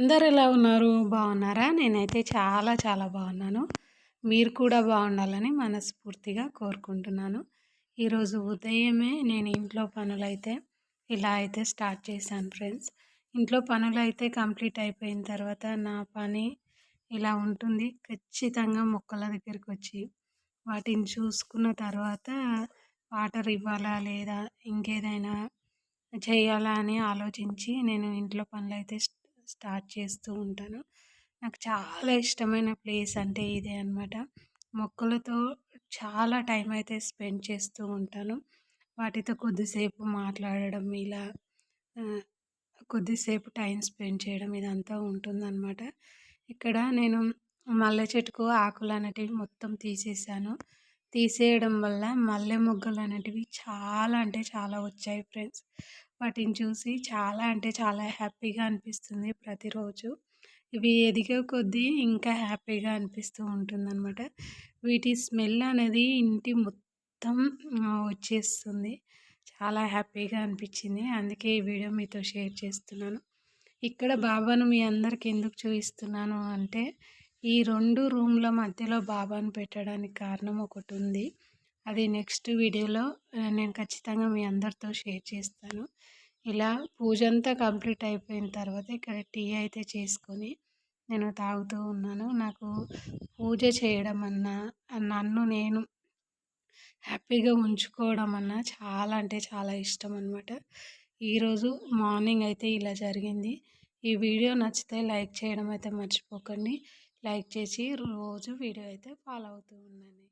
అందరు ఎలా ఉన్నారు? బాగున్నారా? నేనైతే చాలా చాలా బాగున్నాను. మీరు కూడా బాగుండాలని మనస్ఫూర్తిగా కోరుకుంటున్నాను. ఈరోజు ఉదయమే నేను ఇంట్లో పనులైతే ఇలా అయితే స్టార్ట్ చేశాను ఫ్రెండ్స్. ఇంట్లో పనులు అయితే కంప్లీట్ అయిపోయిన తర్వాత నా పని ఇలా ఉంటుంది. ఖచ్చితంగా మొక్కల దగ్గరికి వచ్చి వాటిని చూసుకున్న తర్వాత వాటర్ ఇవ్వాలా లేదా ఇంకేదైనా చేయాలా అని ఆలోచించి నేను ఇంట్లో పనులు అయితే స్టార్ట్ చేస్తూ ఉంటాను. నాకు చాలా ఇష్టమైన ప్లేస్ అంటే ఇదే అనమాట మొక్కలతో చాలా టైం అయితే స్పెండ్ చేస్తూ ఉంటాను. వాటితో కొద్దిసేపు మాట్లాడడం ఇలా కొద్దిసేపు టైం స్పెండ్ చేయడం ఇదంతా ఉంటుందన్నమాట. ఇక్కడ నేను మల్లె చెట్టుకు ఆకులు అనేటివి మొత్తం తీసేసాను. తీసేయడం వల్ల మల్లె మొగ్గలు అనేటివి చాలా అంటే చాలా వచ్చాయి ఫ్రెండ్స్. వాటిని చూసి చాలా అంటే చాలా హ్యాపీగా అనిపిస్తుంది ప్రతిరోజు. ఇవి ఎదిగే కొద్దీ ఇంకా హ్యాపీగా అనిపిస్తూ ఉంటుందన్నమాట. వీటి స్మెల్ అనేది ఇంటి మొత్తం వచ్చేస్తుంది. చాలా హ్యాపీగా అనిపించింది. అందుకే ఈ వీడియో మీతో షేర్ చేస్తున్నాను. ఇక్కడ బాబాను మీ అందరికి ఎందుకు చూపిస్తున్నాను అంటే ఈ రెండు రూమ్ల మధ్యలో బాబాను పెట్టడానికి కారణం ఒకటి ఉంది అది నెక్స్ట్ వీడియోలో నేను ఖచ్చితంగా మీ అందరితో షేర్ చేస్తాను. ఇలా పూజ అంతా కంప్లీట్ అయిపోయిన తర్వాత ఇక్కడ టీ అయితే చేసుకొని నేను తాగుతూ ఉన్నాను. నాకు పూజ చేయడం అన్నా నన్ను నేను హ్యాపీగా ఉంచుకోవడం అన్నా చాలా అంటే చాలా ఇష్టం అనమాట ఈరోజు మార్నింగ్ అయితే ఇలా జరిగింది. ఈ వీడియో నచ్చితే లైక్ చేయడం అయితే మర్చిపోకండి. లైక్ చేసి రోజు వీడియో అయితే ఫాలో అవుతూ ఉండండి.